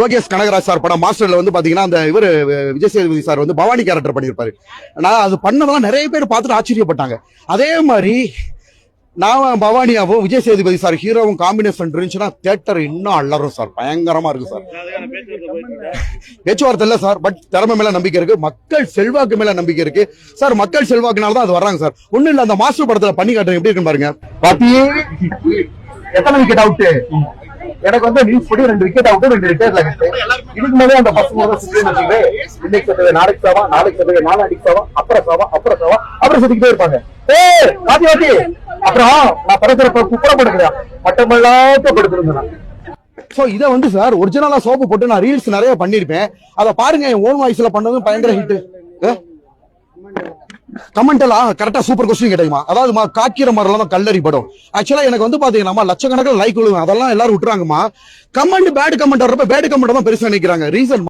Lokesh Kanagaraj sir படம் மாஸ்டர்ல வந்து பாத்தீங்கன்னா அந்த இவர் விஜய் சேதுபதி சார் வந்து பவானி கேரக்டர் பண்ணியிருப்பாரு. நான் அது பண்ணதெல்லாம் நிறைய பேர் பார்த்துட்டு ஆச்சரியப்பட்டாங்க. அதே மாதிரி நான் பவானியாவும் விஜய் சேதுபதி சார் ஹீரோவும் காம்பினேஷன் இருந்துச்சுன்னா தேட்டர் இன்னும் அலறும் சார். பயங்கரமா இருக்கு சார். பேச்சுவார்த்தை இல்ல சார் பட் திறமை மேல நம்பிக்கை இருக்கு. மக்கள் செல்வாக்கு மேல நம்பிக்கை இருக்கு. சார் மக்கள் செல்வாக்குனால தான் அது வர்றாங்க சார். ஒன்னும் இல்ல அந்த மாஸ்டர் படத்துல பண்ணி காட்டுறேன் எப்படி இருக்குன்னு பாருங்க. பாத்தி எத்தனை விக்கெட் அவுட் எனக்கு வந்து நியூஸ் படி ரெண்டு விக்கெட் அவுட் ரெண்டு ரிட்டையர் இருக்கு இதுக்கு மேலே அந்த பசங்க வந்து சுற்றி இன்னைக்கு சத்தவே நாளைக்கு சாவா நாளைக்கு சத்தவே நாளைக்கு சாவா அப்புறம் சாவா அப்புறம் சாவா அப்புறம் சுத்திக்கிட்டே இருப்பாங்க. ஏ வாட்டி வாட்டி அப்புறம் நான் பரஸ்பர குப்புற படுக்கிறேன் மட்டமல்லாத்த படுத்திருந்தேன் சோ இத வந்து சார் ஒரிஜினலா சோப்பு போட்டு நான் ரீல்ஸ் நிறைய பண்ணிருப்பேன் அத பாருங்க என் ஓன் வாய்ஸ்ல பண்ணதும் பயங்கர ஹிட் கமெண்ட் எல்லாம் கரெக்டா சூப்பர் கொஸ்டின் கேட்டீங்கம்மா. அதாவது மா, காக்கிற மாதிரிலாம் தான் கல்லறி படம் ஆக்சுவலா எனக்கு வந்து பாத்தீங்கன்னா லட்சக்கணக்கில் லைக் விழுவும் அதெல்லாம் எல்லாரும் விட்டுறாங்கம்மா. கமெண்ட் பேட் கமெண்ட் வர்றப்ப பேட் கமெண்ட் தான் பெருசா நினைக்கிறாங்க. ரீசன்